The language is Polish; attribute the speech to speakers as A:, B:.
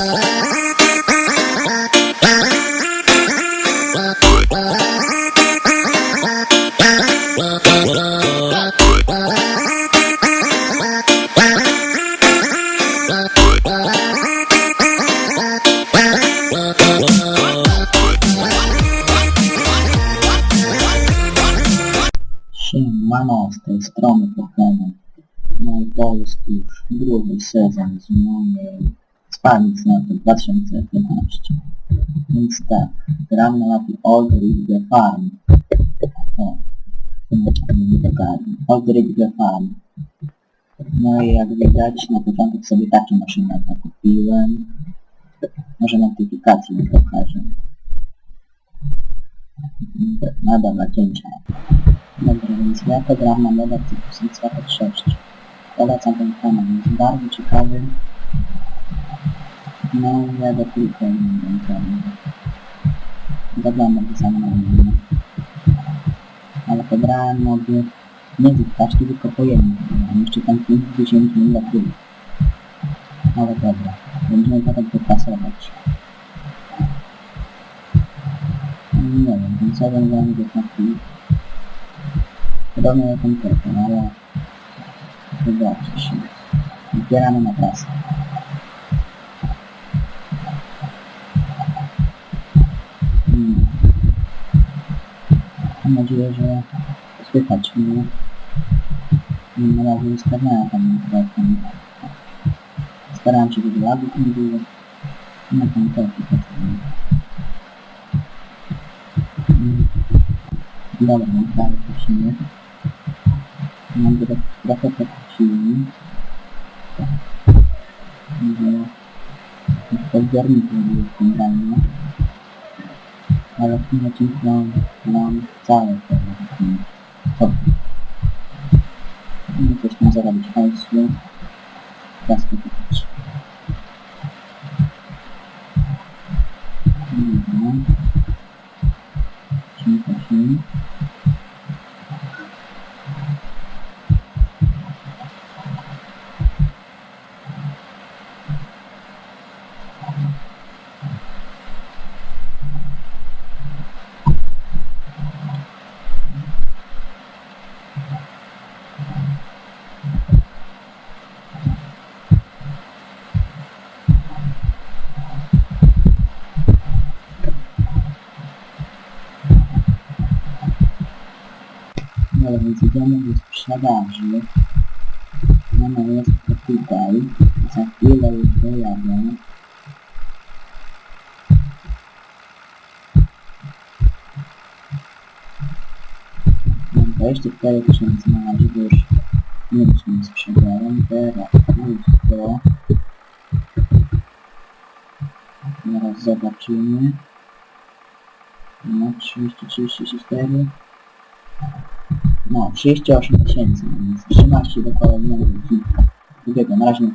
A: Siemano, z tej strony Pokémon. No i to jest już spalnic na to 2015. Więc tak, gram na mapie Old Ridge Farm. O, nie dogadam. Old Ridge Farm. No i jak widać, na początek sobie takie maszyny kupiłem. Może notyfikacje mi pokażę. Nada dla cięcia. Dobra, więc ja to gram na modach typu Senswater 6. Polecam ten kanał, jest bardzo ciekawy. No, ja go tylko nie wiem, Zaglądam to samo na mnie. Ale pobrałem mody nie z paczki, tylko po jednym. Mam jeszcze tam 50 minut tyłu. Ale dobra, będziemy to tak dopasować. No, Nie wiem, ten sezon będzie taki Podobnie jak ten telefon, ale wybaczcie się. Zbieramy na prasę. Mam nadzieję, że słychać mnie. Na razie nie sprawdzałem tam telefon. Starałem się, żeby lagów nie było. No tam pracuję. Hmm. Dobra, no dalej prosimy. Mam tak trochę pokusili. Że generalnie. Ale w tym odcinku mam, mam całe te to. Nie coś tam zarobić hajsu. Teraz kupić. Więc idziemy do sprzedaży. Ona jest tutaj. Za chwilę już dojadę. Mam 24 tysiące na razie, bo już nic nie sprzedałem. Teraz to. Teraz zobaczymy. No 30, 34. No, 38 tysięcy, więc 13 do kolejnego odcinka. Drugiego, na razie.